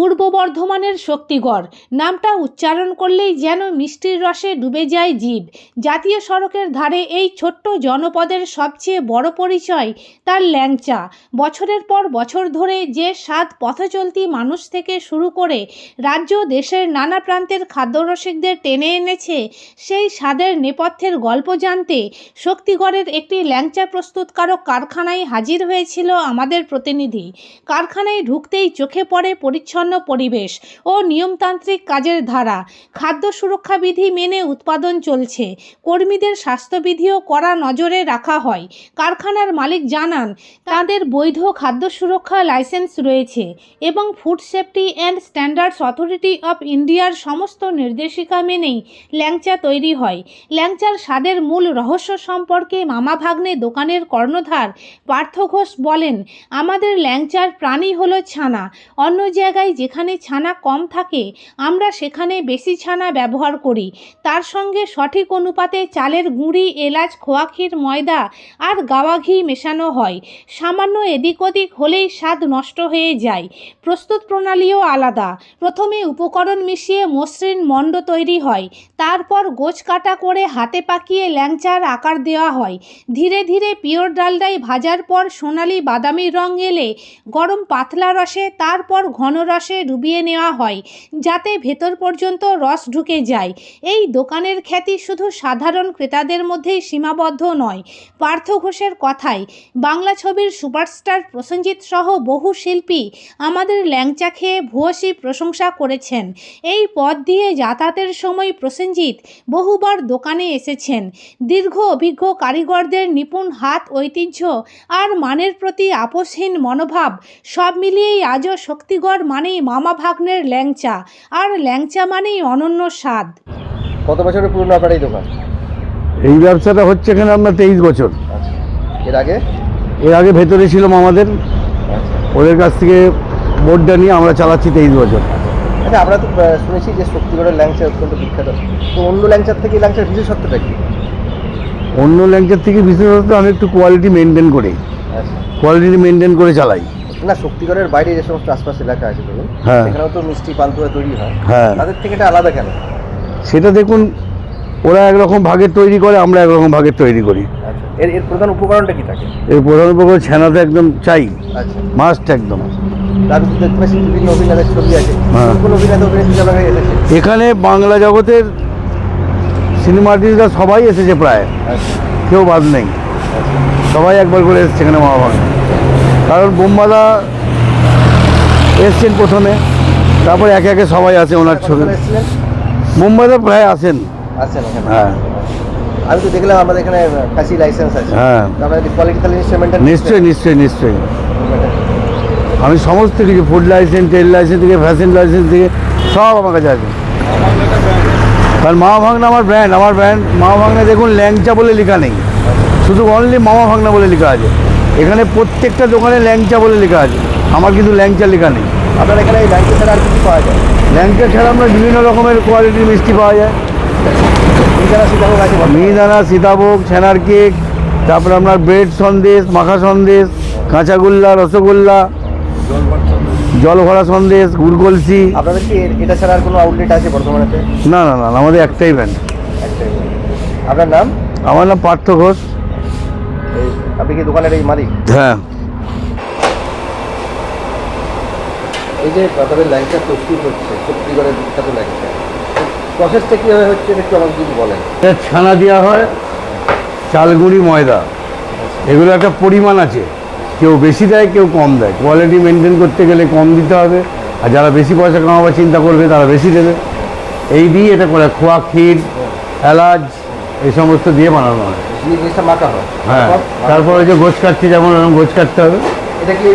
পূর্ব বর্ধমানের শক্তিগড়। নামটা উচ্চারণ করলেই যেন মিষ্টির রসে ডুবে যায় জীব। জাতীয় সড়কের ধারে এই ছোট্ট জনপদের সবচেয়ে বড় পরিচয় তার ল্যাংচা। বছরের পর বছর ধরে যে স্বাদ পথচলতি মানুষ থেকে শুরু করে রাজ্য দেশের নানা প্রান্তের খাদ্যরসিকদের টেনে এনেছে, সেই স্বাদের নেপথ্যের গল্প জানতে শক্তিগড়ের একটি ল্যাংচা প্রস্তুতকারক কারখানায় হাজির হয়েছিল আমাদের প্রতিনিধি। কারখানায় ঢুকতেই চোখে পড়ে পরিচ্ছন্ন পরিবেশ ও নিয়মতান্ত্রিক কাজের ধারা। খাদ্য সুরক্ষা বিধি মেনে উৎপাদন চলছে। কর্মীদের স্বাস্থ্যবিধিও কড়া নজরে রাখা হয়। কারখানার মালিক জানান, তাদের বৈধ খাদ্য সুরক্ষা লাইসেন্স রয়েছে এবং Food Safety and Standards Authority of ইন্ডিয়ার সমস্ত নির্দেশিকা মেনেই ল্যাংচা তৈরি হয়। ল্যাংচার স্বাদের মূল রহস্য সম্পর্কে মামা ভাগ্নে দোকানের কর্ণধার পার্থ ঘোষ বলেন, আমাদের ল্যাংচার প্রাণী হলো ছানা। অন্য জায়গায় যেখানে ছানা কম থাকে, আমরা সেখানে বেশি ছানা ব্যবহার করি। তার সঙ্গে সঠিক অনুপাতে চালের গুঁড়ি, এলাচ খোয়া ক্ষীর ময়দা আর গাওয়া ঘি মেশানো হয়। সামান্য এদিক ওদিক হলেই স্বাদ নষ্ট হয়ে যায়। প্রস্তুত প্রণালীও আলাদা। প্রথমে উপকরণ মিশিয়ে মসৃণ মণ্ড তৈরি হয়। তারপর গোছ কাটা করে হাতে পাকিয়ে ল্যাংচার আকার দেওয়া হয়। ধীরে ধীরে পিওর ডালডাই ভাজার পর সোনালি বাদামি রং এলে গরম পাতলা রসে, তারপর ঘন রসে ডুবিয়ে নেওয়া হয়, যাতে ভেতর পর্যন্ত রস ঢুকে যায়। এই দোকানের খ্যাতি শুধু সাধারণ ক্রেতাদের মধ্যেই সীমাবদ্ধ নয়, পার্থ ঘোষের কথায় বাংলা ছবির সুপারস্টার প্রসেনজিৎ সহ বহু শিল্পী আমাদের ল্যাংচা খেয়ে ভূয়সী প্রশংসা করেছেন। এই পথ দিয়ে যাতায়াতের সময় প্রসেনজিৎ বহুবার দোকানে এসেছেন। দীর্ঘ অভিজ্ঞ কারিগরদের নিপুণ হাত, ঐতিহ্য আর মানের প্রতি আপোষহীন মনোভাব সব মিলিয়েই আজও শক্তিগড় মানেই মামা ভাগ্নের ল্যাংচা আর ল্যাংচা মানেই অনন্য স্বাদ। কত বছরের পুরনো আপনার এই দোকান? এই ব্যবসাটা হচ্ছে এখানে আপনার তেইশ বছর। আচ্ছা। এর আগে? এর আগে ভেতরে ছিল মামাদের। আচ্ছা। ওদের কাছ থেকে বোর্ডটা নিয়ে আমরা চালাচ্ছি তেইশ বছর। আচ্ছা আমরা তো শুনেছি যে শক্তিগড়ের ল্যাংচা অত্যন্ত বিখ্যাত। তো অন্য ল্যাংচার থেকে এই ল্যাংচার বিশেষত্বটা কি? অন্য ল্যাংচার থেকে বিশেষত আমি একটু কোয়ালিটি মেনটেন করি। আচ্ছা। কোয়ালিটি মেনটেন করে চালাই। না শক্তিগড়ের বাইরে যে সমস্ত আশপাশ এলাকা আছে ধরুন হ্যাঁ। সেখানেও তো মিষ্টি পান্তুয়া তৈরি হয়। হ্যাঁ। তাদের থেকে এটা আলাদা কেন? সেটা দেখুন ওরা একরকম ভাগের তৈরি করে আমরা একরকম ভাগের তৈরি করি। আচ্ছা এর এর প্রধান উপকরণটা কি থাকে? এর প্রধান উপকরণ ছানাতে একদম চাই আচ্ছা। মাস্ট একদম। হ্যাঁ। এখানে বাংলা জগতের সিনেমা আর্টিস্টরা সবাই এসেছে প্রায়। আচ্ছা। কেউ বাদ নেই। সবাই একবার করে এসেছে এখানে মা বাবা কারণ বোম্বাদা এসছেন প্রথমে তারপর একে একে সবাই আছে ওনার ছবি। বোম্বাইদা প্রায় আসেন হ্যাঁ। আমি তো দেখলাম আমাদের এখানে কাশি লাইসেন্স আছে। হ্যাঁ। কোয়ালিটি তাহলে নিশ্চয়ই নিশ্চয়ই নিশ্চয়ই। আমি সমস্ত কিছু ফুড লাইসেন্স তেল লাইসেন্স থেকে ফ্যাশন লাইসেন্স থেকে সব আমার কাছে আছে। কারণ মামা ভাগনা আমার ব্র্যান্ড আমার ব্র্যান্ড মামা ভাগনা দেখুন ল্যাংচা বলে লেখা নেই। শুধু অনলি মামা ভাগনা বলে লেখা আছে। এখানে প্রত্যেকটা দোকানে ল্যাংচা বলে লেখা আছে। আমার কিন্তু ল্যাংচা লেখা নেই। আপনার এখানে এই ল্যাংচা ছাড়া আর কিছু পাওয়া যায়? ল্যাংচা ছাড়া আমরা বিভিন্ন রকমের কোয়ালিটির মিষ্টি পাওয়া যায়। মিহিদানা সীতাভোগ ছানার কেক তারপরে আপনার ব্রেড সন্দেশ মাখা সন্দেশ কাঁচাগোল্লা রসগোল্লা জল ভরা সন্দেশ গুড়কলসি আপনাদের কি এর- এটা ছাড়া আর কোনো আউটলেট আছে বর্তমানেতে? না না না আমাদের একটাই ব্যান্ড একটাই। আপনার নাম? আমার নাম পার্থ ঘোষ। আপনি কি দোকানের এই মালিক? হ্যাঁ। এই যে আপনাদের ল্যাংচা প্রস্তুত হচ্ছে শক্তিগড়ের বিখ্যাত ল্যাংচা প্রসেসটা কীভাবে হচ্ছে এটা একটু আমাকে যদি বলেন। এটা ছানা দেওয়া হয় চালগুড়ি ময়দা। এগুলো একটা পরিমাণ আছে। কেউ বেশি দেয় কেউ কম দেয়। কোয়ালিটি মেনটেন করতে গেলে কম দিতে হবে। আর যারা বেশি পয়সা কামাবার চিন্তা করবে তারা বেশি দেবে। এই দিয়ে এটা করে খোয়া ক্ষীর এলাচ এই সমস্ত দিয়ে বানানো হয়। হয়। হ্যাঁ তারপর? যে গোছ কাটছে যেমন গোছ কাটতে হবে। এটা কি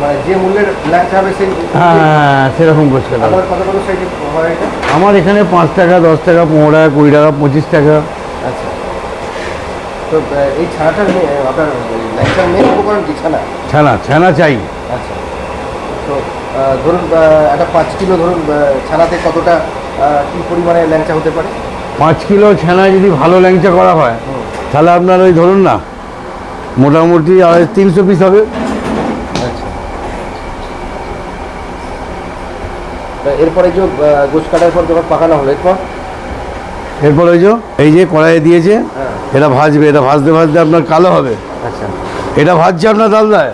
মানে যে মূল্যের ল্যাংচা হবে সেই হ্যাঁ হ্যাঁ, সেরকম গোছ কাটা হয় আমার এখানে পাঁচ টাকা দশ টাকা পনেরো টাকা কুড়ি টাকা পঁচিশ টাকা। আচ্ছা। তো এই ছানাটার আপনার ল্যাংচার মেন উপকরণ কি ছানা? ছানা ছানা চাই। আচ্ছা। তো ধরুন একটা পাঁচ কিলো ধরুন ছানাতে কতটা কি পরিমাণে ল্যাংচা হতে পারে? পাঁচ কিলো ছানা যদি ভালো ল্যাংচা করা হয়। তাহলে আপনার ওই ধরুন না মোটামুটি আড়াই তিনশো পিস হবে। আচ্ছা। এরপরে যে আহ, গোছ কাটার পর যখন পাকানো হলো এরপর? এরপর ওই যে এই যে কড়াইয়ে দিয়েছে হ্যাঁ। এটা ভাজবে এটা ভাজতে ভাজতে আপনার কালো হবে। আচ্ছা। এটা ভাজছে আপনার ডালদায়?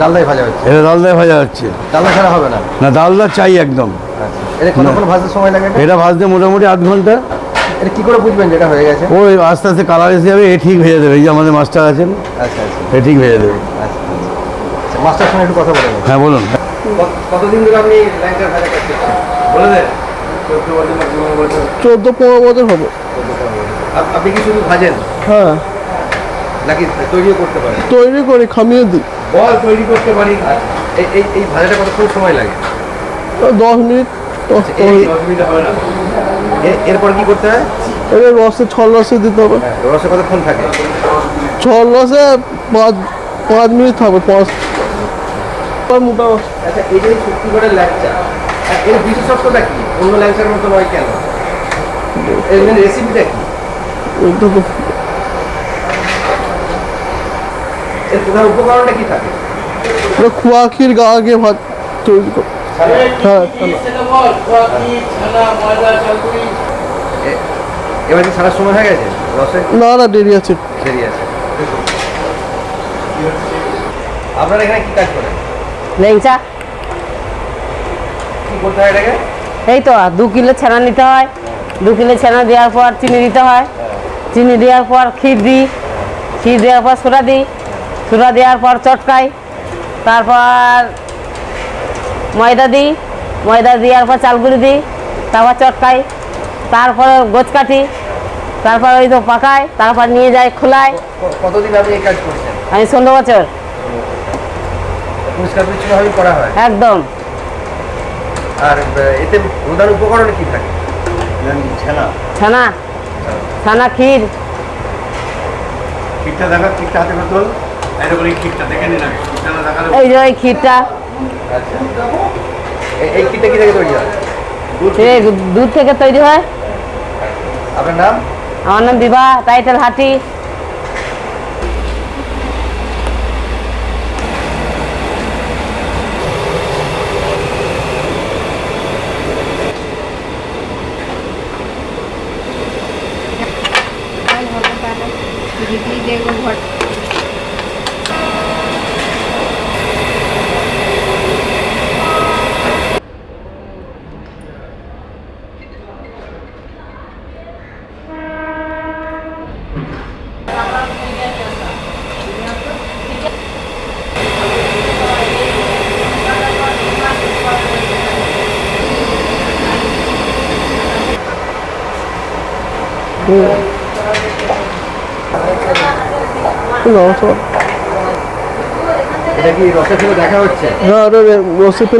ডালদাই ভাজা হচ্ছে। এটা ডালদায় ভাজা হচ্ছে। ডালদা ছাড়া হবে না? না ডালদা চাই একদম। আচ্ছা। এটা ভাজতে সময় লাগে এটা? ভাজতে মোটামুটি আধ ঘণ্টা। কি করে বুঝবেন যেটা হয়ে গেছে? ওই আস্তে আস্তে কালার এসে যাবে এ ঠিক ভেজে দেবে এই যে আমাদের মাস্টার আছেন আচ্ছা আচ্ছা। এ ঠিক ভেজে দেবে আচ্ছা আচ্ছা। মাস্টার সঙ্গে একটু কথা বলে হ্যাঁ বলুন। কত- কতদিন ধরে আপনি ল্যাংচার ভাজা করছেন? বলে দেন। চোদ্দ পনেরো বছর। হবে। আপনি কি শুধু ভাজেন? হ্যাঁ। নাকি তৈরিও করতে পারেন? তৈরি করি খামিয়ে দিই। বল তৈরি করতে পারি। এই এই এই ভাজাটা কতক্ষণ সময় লাগে? দশ মিনিট দশ এই মিনিট। হবে না। এ- এরপর কি করতে হয়? এটা রসে রসে দিতে হবে। হ্যাঁ, রসে কতক্ষণ থাকে? রসে পাঁচ পাঁচ মিনিট থাকবে পাঁচ। মোটা রস। আচ্ছা এই যে শক্তিগড়ের এর বিশেষত্বটা কি? অন্য ল্যাংচার মতো নয় কেন? এর রেসিপিটা কি? ওইটা এর প্রধান উপকরণটা কি থাকে? এটা খোয়া ক্ষীর গা আগে ভাত তৈরি হ্যাঁ এবার কি সারা সময় হয়ে গেছে রসে না না দেরি আছে। দেরি আছে আপনারা এখানে কি কাজ করেন? লেংচা কি করতে হয় এটাকে? এই তো দু কিলো ছানা নিতে হয়। দু কিলো ছানা দেওয়ার পর চিনি দিতে হয়। চিনি দেওয়ার পর ক্ষীর দিই। ক্ষীর দেওয়ার পর সোডা দিই। সোডা দেওয়ার পর চটকাই। তারপর ময়দা দিই ময়দা দেওয়ার পর চালগুড়ি দিই তারপর চটকাই তারপর গোছ কাটি তারপর ওই তো পাকায় তারপর নিয়ে যায় খোলায়। কতদিন আপনি এই কাজ করছেন? আমি ষোলো বছর। করা হয়? একদম। আর এতে প্রধান উপকরণ কি থাকে? ছানা। ছানা। ছানা ক্ষীর। ঠিকটা দেখা ঠিকটা হাতে এই যে ওই ক্ষীরটা। এই কিটা কি থেকে তৈরি হয়? দুধ থেকে? তৈরি হয়। আপনার নাম? আমার নাম বিবাহ টাইটেল হাটি রস এটা কি রসের সাথে দেখা হচ্ছে হ্যাঁ ওটা রে- রসে পেলে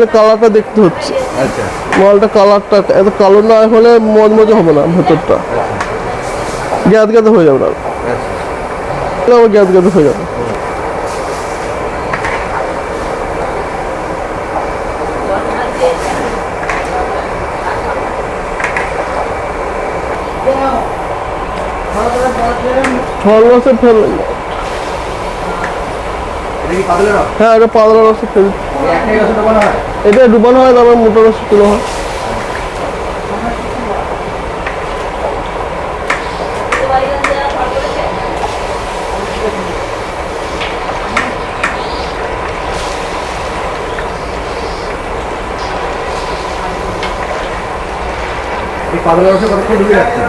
কালারটা দেখতে হচ্ছে। আচ্ছা। মালটা কালারটা এত কালো না হলে মজমজে হবে না ভেতরটা। গ্যাদ গ্যাদ হয়ে যাবে না। আচ্ছা। আবার গ্যাদ গ্যাদ হয়ে যাবে। ফল রসে ফেল হ্যাঁ এটা পাতলা রসে ফেল এটা ডুবানো হয়? তারপর মোটা রসে তুলো হয়। এই পাতলের রসে কতক্ষণ ডুবে রাখছে?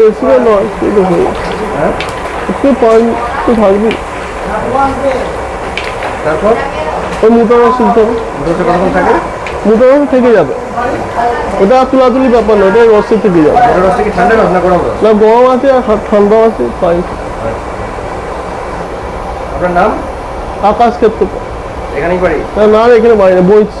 বেশি নয় একটু হয়ে? তারপর? ওই রস কতক্ষণ থাকে? মোটা থেকে যাবে। ওটা তুলাতুলি ব্যাপার না ওটা রসে থেকে যাবে। ওটা কি ঠান্ডা রস না গরম রস না গরম আছে আর আছে আপনার নাম? আকাশ ক্ষেত্র এখানেই বাড়ি? না না এখানে বাড়ি না বইছি।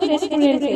রেস্টুরেন্টে